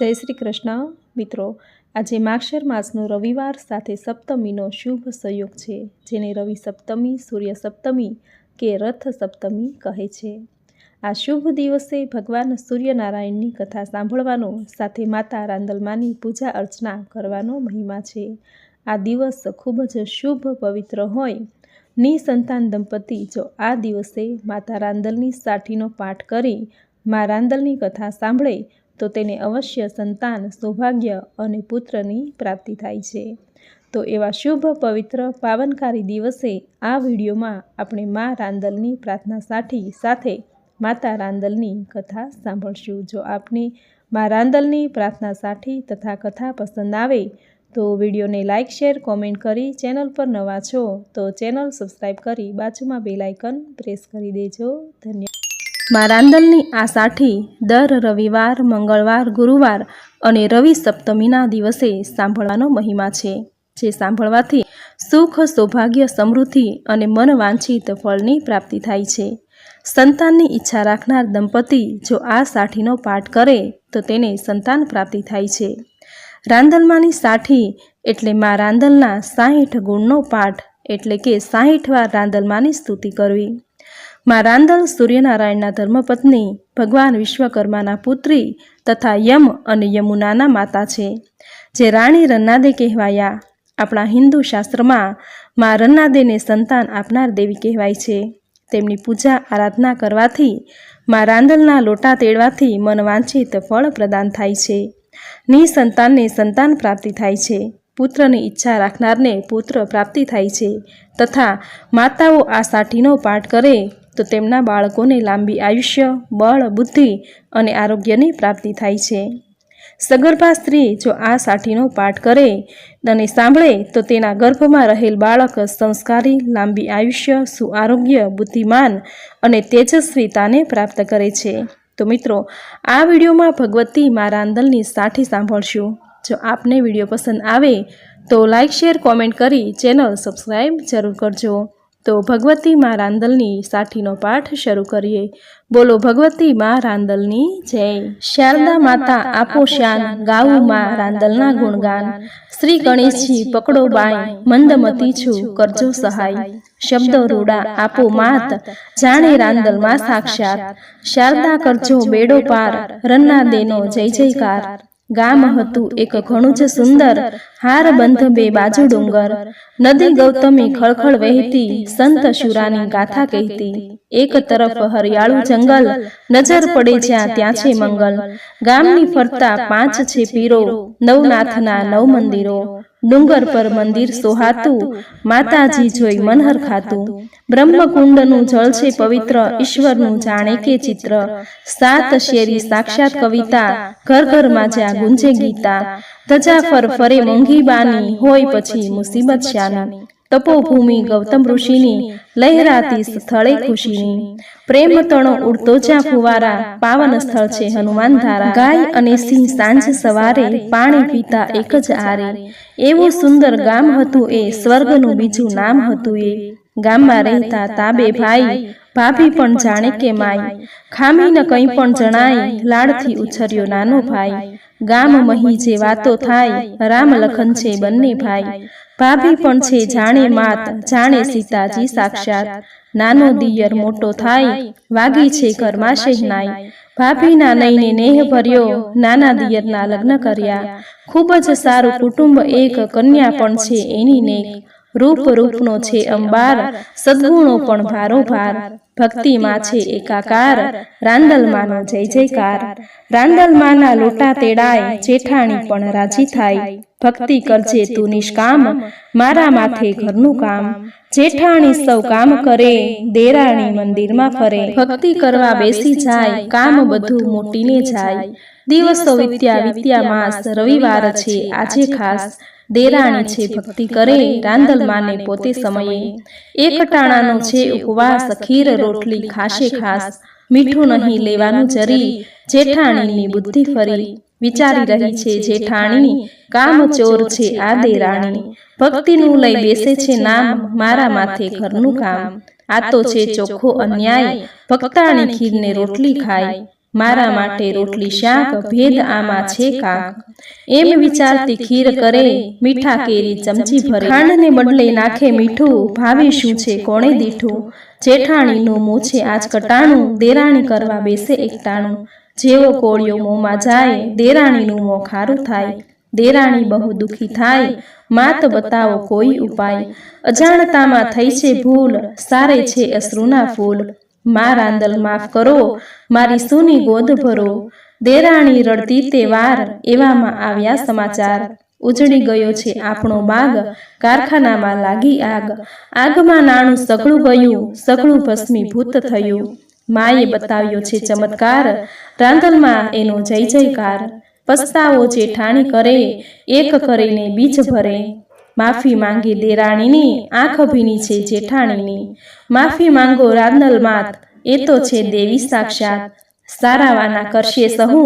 જય શ્રી કૃષ્ણ. મિત્રો, આજે માક્ષર માસનો રવિવાર સાથે સપ્તમીનો શુભ સંયોગ છે, જેને રવિ સપ્તમી, સૂર્ય સપ્તમી કે રથ સપ્તમી કહે છે. આ શુભ દિવસે ભગવાન સૂર્યનારાયણની કથા સાંભળવાનો સાથે માતા રાંદલમાની પૂજા અર્ચના કરવાનો મહિમા છે. આ દિવસ ખૂબ જ શુભ પવિત્ર હોય. નિસંતાન દંપતી જો આ દિવસે માતા રાંદલની સાઠીનો પાઠ કરી, મા રાંદલની કથા સાંભળે તો તેને અવશ્ય સંતાન, સૌભાગ્ય અને પુત્રની પ્રાપ્તિ થાય છે. તો એવા શુભ, પવિત્ર, પાવનકારી દિવસે આ વિડીયોમાં આપણે મા રાંદલની પ્રાર્થના સાઠી સાથે માતા રાંદલની કથા સાંભળશું. જો આપને મા રાંદલની પ્રાર્થના સાઠી તથા કથા પસંદ આવે, તો વિડીયોને લાઇક, શેર, કોમેન્ટ કરી ચેનલ પર નવા છો, તો ચેનલ સબસ્ક્રાઈબ કરી બાજુમાં બેલાઇકન પ્રેસ કરી દેજો. ધન્યવાદ. મા રાંદલની આ સાઠી દર રવિવાર, મંગળવાર, ગુરુવાર અને રવિ સપ્તમીના દિવસે સાંભળવાનો મહિમા છે. જે સાંભળવાથી સુખ, સૌભાગ્ય, સમૃદ્ધિ અને મન વાંછિત ફળની પ્રાપ્તિ થાય છે. સંતાનની ઈચ્છા રાખનાર દંપતી જો આ સાઠીનો પાઠ કરે, તો તેને સંતાન પ્રાપ્તિ થાય છે. રાંદલમાની સાઠી એટલે મા રાંદલના સાહીઠ ગુણનો પાઠ, એટલે કે સાહીઠ વાર રાંદલમાની સ્તુતિ કરવી. મા રાંદલ સૂર્યનારાયણના ધર્મપત્ની ભગવાન વિશ્વકર્માના પુત્રી તથા યમ અને યમુનાના માતા છે. જે રાણી રન્નાદે કહેવાયા. આપણા હિન્દુ શાસ્ત્રમાં મા રન્નાદેને સંતાન આપનાર દેવી કહેવાય છે. તેમની પૂજા આરાધના કરવાથી મા રાંદલના લોટા તેડવાથી મન વાંછિત ફળ પ્રદાન થાય છે. નિસંતાનને સંતાન પ્રાપ્તિ થાય છે. પુત્રની ઈચ્છા રાખનારને પુત્ર પ્રાપ્તિ થાય છે. તથા માતાઓ આ સાઠીનો પાઠ કરે તો તેમના બાળકોને લાંબી આયુષ્ય, બળ, બુદ્ધિ અને આરોગ્યની પ્રાપ્તિ થાય છે. સગર્ભા સ્ત્રી જો આ સાઠીનો પાઠ કરે અને સાંભળે, તો તેના ગર્ભમાં રહેલ બાળક સંસ્કારી, લાંબી આયુષ્ય, સુઆરોગ્ય, બુદ્ધિમાન અને તેજસ્વીતાને પ્રાપ્ત કરે છે. તો મિત્રો, આ વિડીયોમાં ભગવતી મારાંદલની સાઠી સાંભળશું. જો આપને વીડિયો પસંદ આવે, તો લાઇક શેર, કોમેન્ટ કરી ચેનલ સબસ્ક્રાઈબ જરૂર કરજો. તો ભગવતી મા રાંદલની સાઠીનો પાઠ શરૂ કરીએ. બોલો ભગવતી મા રાંદલની જય. શારદા માતા આપો શ્યાન ગાવું મા રાંદલના ગુણગાન. શ્રી ગણેશજી પકડો બાય મંદમતી છું કરજો સહાય. શબ્દો રૂડા આપો માત. જાણે રાંદલમાં સાક્ષાત. શારદા કરજો બેડો પાર. રન્ના દેનો જય જયકાર. ગામ હતું એક ઘણું જ સુંદર, હાર બંધ બે બાજુ ડુંગર. નદી ગૌતમી ખળખળ વહેતી સંત શુરાની ગાથા કહેતી, એક તરફ હરિયાળું જંગલ, નજર પડે જ્યાં ત્યાં છે મંગલ. ગામની ફરતા પાંચ છે પીરો, નવનાથના નવ મંદિરો. ડુંગર પર મંદિર સોહાતું, માતાજી જોઈ મનહર ખાતું. બ્રહ્મકુંડનું જળ છે પવિત્ર, ઈશ્વરનું જાણે કે ચિત્ર. સાત શેરી સાક્ષાત કવિતા, ઘર ઘરમાં જ્યાં ગુંજે ગીતા. ધજા ફર ફરે મોંઘી બાની, હોય પછી મુસીબત શાની. તપોભૂમિ ગૌતમ ઋષિની લહેરાતી સ્થળે ખુશીની. પ્રેમ તણો ઉડતો જ્યાં ફુવારા પાવન સ્થળ છે હનુમાન ધારા. ગાય અને સિંહ સાંજ સવારે પાણી પીતા એક જ આરે. એવું સુંદર ગામ હતું એ, સ્વર્ગનું બીજું નામ હતું એ. ગામમાં રહેતા તાબે ભાઈ ભાભી પણ જાણે કે માય ખામીને કંઈ પણ જણાય લાડથી ઉછર્યો નાનો ભાઈ. ગામ મહી જે વાતો થાય રામ લખન છે બંને ભાઈ. ભાભી પણ છે જાણે માત જાણે સીતાજી સાક્ષાત. નાનો દિયર મોટો થાય વાગી છે ઘરમાં શહેનાઈ. ભાભીના નઈને નેહ ભર્યો નાના દિયરના લગ્ન કર્યા. ખૂબ જ સારું કુટુંબ એક કન્યા પણ છે એની નેક. રૂપ રૂપનો છે અંબાર સદગુણો પણ ભારોભાર ભક્તિમાં છે એકાકાર રાંદલમાનો જય જયકાર. રાંદલમાના લોટા તેડાય જેઠાણી પણ રાજી થાય. ભક્તિ કરજે તું નિષ્કામ. મારા માથે ઘરનું કામ. જેઠાણી સૌ કામ કરે દેરાણી મંદિરમાં ફરે. ભક્તિ કરવા બેસી જાય કામ બધું મોટીને જાય. દિવસો વિત્યા વિત્યા માસ રવિવાર છે આજે ખાસ. દેરાણી છે ભક્તિ કરે રાંદલ માને પોતે સમયે એક ટાણાનો છે ઉપવાસ ખીર રોટલી ખાશે ખાસ. મીઠું નહીં લેવાનું જરી જેઠાણીની બુદ્ધિ ફરી વિચારી રહી છે જેઠાણી કામ ચોર છે આ દેરાણી. ભક્તિનું લઈ બેસે છે નામ મારા માથે ઘરનું કામ. આ તો છે ચોખ્ખો અન્યાય. ભક્તાણી ખીરને રોટલી ખાય. મારા માટે રોટલી શાક ભેદ આમાં છે કાક. એમ વિચારતી ખીર કરે મીઠા કેરી ચમચી ભરે ખાંડને બદલે નાખે મીઠું ભાવે શું છે કોણે દીઠું? જેઠાણીનું મોં છે આજ કટાણું દેરાણી કરવા બેસે એકટાણું. જેવો કોળિયો મોંમાં જાય દેરાણીનું મોં ખારું થાય. દેરાણી બહુ દુઃખી થાય. માત બતાવો કોઈ ઉપાય. અજાણતામાં થઈ છે ભૂલ. સારે છે અશ્રુના ફૂલ. મા રાંદલ માફ કરો, મારી સુની ગોદ ભરો. દેરાણી રડતી તે વાર એવામાં આવ્યા સમાચાર. ઉજળી ગયો છે આપણો બાગ, કારખાનામાં લાગી આગ. આગમાં નાણું સકળું ગયું સકળું ભસ્મીભૂત થયું. માએ બતાવ્યો છે ચમત્કાર રાંદલમાં એનો જય જયકાર. પસ્તાવો જેઠાણી કરે, એક કરીને બીજ ભરે. માફી માંગી દેરાણીની આંખ ભીની છે જેઠાણીની. માફી માંગો રાંદલ માત, એ તો છે દેવી સાક્ષાત. સારાવાના કરશે સહુ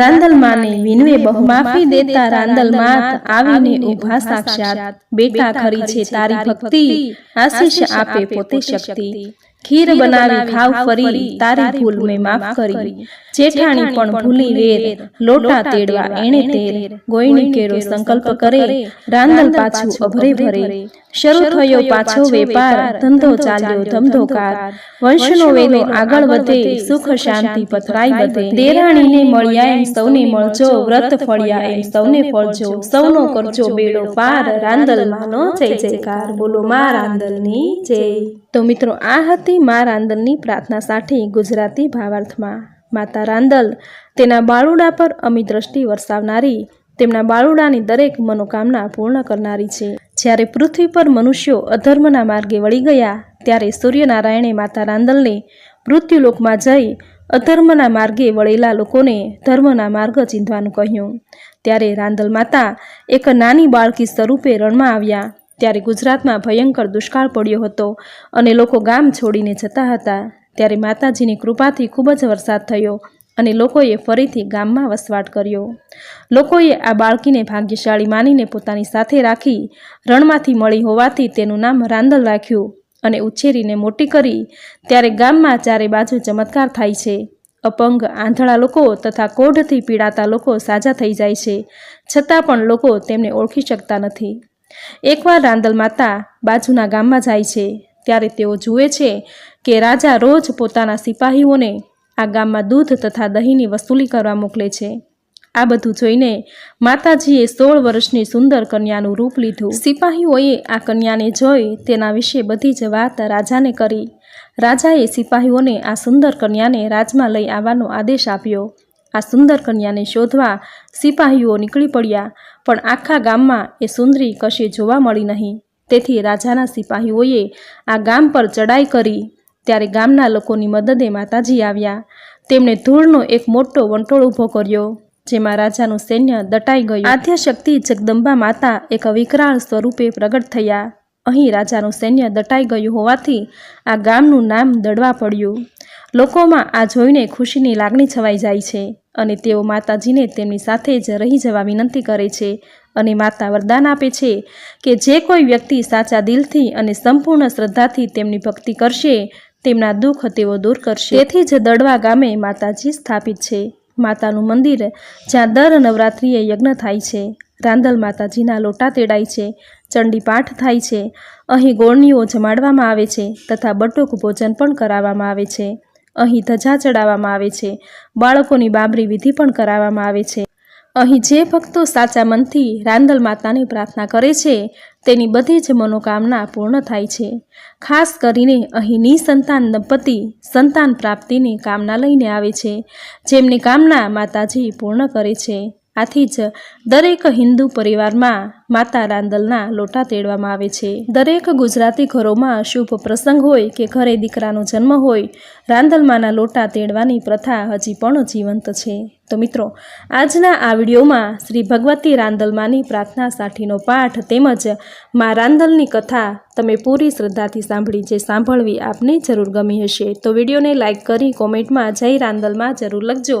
રાંદલ માને વિનવે બહુ માફી દેતા રાંદલ માત, આવીને ઊભા સાક્ષાત. બેટા ખરી છે તારી ભક્તિ, આશીષ આપે પોતે શક્તિ. ખીર બનાવી ખાવ ફરી તારી ભૂલ મેં માફ કરી. જેઠાણી પણ ભૂલી વેર લોટા તેડવા એણે તેર ગોયણી કેરો સંકલ્પ કરે રાંદલ પાછું અભરે ભરે શરૂ થયો પાછો વેપાર ધંધો ચાલ્યો ધમધોકાર વંશનો વેલો આગળ વધે સુખ શાંતિ પથરાઈ વધે. દેરાણીને મળ્યા એમ સૌને મળજો વ્રત ફળ્યા એમ સૌને ફળજો સૌનો કરજો બેડો પાર રાંદલ માનો જય જયકાર બોલો મા રાંદલની જય તો મિત્રો, આ હતી મા રાંદલની પ્રાર્થના સાથે ગુજરાતી ભાવાર્થમાં. માતા રાંદલ, તેના બાળુડા પર અમી દ્રષ્ટિ વરસાવનારી, તેમના બાળુડાની દરેક મનોકામના પૂર્ણ કરનારી છે. જ્યારે પૃથ્વી પર મનુષ્યો અધર્મના માર્ગે વળી ગયા, ત્યારે સૂર્યનારાયણે માતા રાંદલને મૃત્યુલોકમાં જઈ અધર્મના માર્ગે વળેલા લોકોને ધર્મના માર્ગ ચીંધવાનું કહ્યું. ત્યારે રાંદલ માતા એક નાની બાળકી સ્વરૂપે રણમાં આવ્યા. ત્યારે ગુજરાતમાં ભયંકર દુષ્કાળ પડ્યો હતો અને લોકો ગામ છોડીને જતા હતા. ત્યારે માતાજીની કૃપાથી ખૂબ જ વરસાદ થયો અને લોકોએ ફરીથી ગામમાં વસવાટ કર્યો. લોકોએ આ બાળકીને ભાગ્યશાળી માનીને પોતાની સાથે રાખી રણમાંથી મળી હોવાથી તેનું નામ રાંદલ રાખ્યું અને ઉછેરીને મોટી કરી. ત્યારે ગામમાં ચારે બાજુ ચમત્કાર થાય છે. અપંગ, આંધળા લોકો તથા કોઢથી પીડાતા લોકો સાજા થઈ જાય છે. છતાં પણ લોકો તેમને ઓળખી શકતા નથી. એકવાર રાંદલ માતા બાજુના ગામમાં જાય છે, ત્યારે તેઓ જુએ છે કે રાજા રોજ પોતાના સિપાહીઓને આ ગામમાં દૂધ તથા દહીંની વસૂલી કરવા મોકલે છે. આ બધું જોઈને માતાજીએ સોળ વર્ષની સુંદર કન્યાનું રૂપ લીધું. સિપાહીઓએ આ કન્યાને જોઈ તેના વિશે બધી જ વાત રાજાને કરી. રાજાએ સિપાહીઓને આ સુંદર કન્યાને રાજમાં લઈ આવવાનો આદેશ આપ્યો. આ સુંદર કન્યાને શોધવા સિપાહીઓ નીકળી પડ્યા, પણ આખા ગામમાં એ સુંદરી કશે જોવા મળી નહીં. તેથી રાજાના સિપાહીઓએ આ ગામ પર ચડાઈ કરી. ત્યારે ગામના લોકોની મદદે માતાજી આવ્યા. તેમણે ધૂળનો એક મોટો વંટોળ ઊભો કર્યો, જેમાં રાજાનું સૈન્ય દટાઈ ગયું. આદ્યશક્તિ જગદંબા માતા એક વિકરાળ સ્વરૂપે પ્રગટ થયા. અહીં રાજાનું સૈન્ય દટાઈ ગયું હોવાથી આ ગામનું નામ દડવા પડ્યું. લોકોમાં આ જોઈને ખુશીની લાગણી છવાઈ જાય છે અને તેઓ માતાજીને તેમની સાથે જ રહી જવા વિનંતી કરે છે અને માતા વરદાન આપે છે કે જે કોઈ વ્યક્તિ સાચા દિલથી અને સંપૂર્ણ શ્રદ્ધાથી તેમની ભક્તિ કરશે, તેમના દુઃખ તેઓ દૂર કરશે. તેથી જ દડવા ગામે માતાજી સ્થાપિત છે. માતાનું મંદિર જ્યાં દર નવરાત્રિએ યજ્ઞ થાય છે. રાંદલ માતાજીના લોટા તેડાય છે. ચંડી પાઠ થાય છે. અહીં ગોળનીઓ જમાડવામાં આવે છે તથા બટુક ભોજન પણ કરાવવામાં આવે છે. અહીં ધજા ચડાવવામાં આવે છે. બાળકોની બાબરી વિધિ પણ કરાવવામાં આવે છે. અહીં જે ભક્તો સાચા મનથી રાંદલ માતાની પ્રાર્થના કરે છે, તેની બધી જ મનોકામના પૂર્ણ થાય છે. ખાસ કરીને અહીં નિસંતાન દંપતી સંતાન પ્રાપ્તિની કામના લઈને આવે છે, જેમની કામના માતાજી પૂર્ણ કરે છે. આથી જ દરેક હિન્દુ પરિવારમાં માતા રાંદલના લોટા તેડવામાં આવે છે. દરેક ગુજરાતી ઘરોમાં શુભ પ્રસંગ હોય કે ઘરે દીકરાનો જન્મ હોય, રાંદલમાના લોટા તેડવાની પ્રથા હજી પણ જીવંત છે. તો મિત્રો, આજના આ વિડીયોમાં શ્રી ભગવતી રાંદલમાની પ્રાર્થના સાઠીનો પાઠ તેમજ મા રાંદલની કથા તમે પૂરી શ્રદ્ધાથી સાંભળી જે સાંભળવી આપને જરૂર ગમી હશે. તો વિડીયોને લાઇક કરી કોમેન્ટમાં જય રાંદલમાં જરૂર લખજો.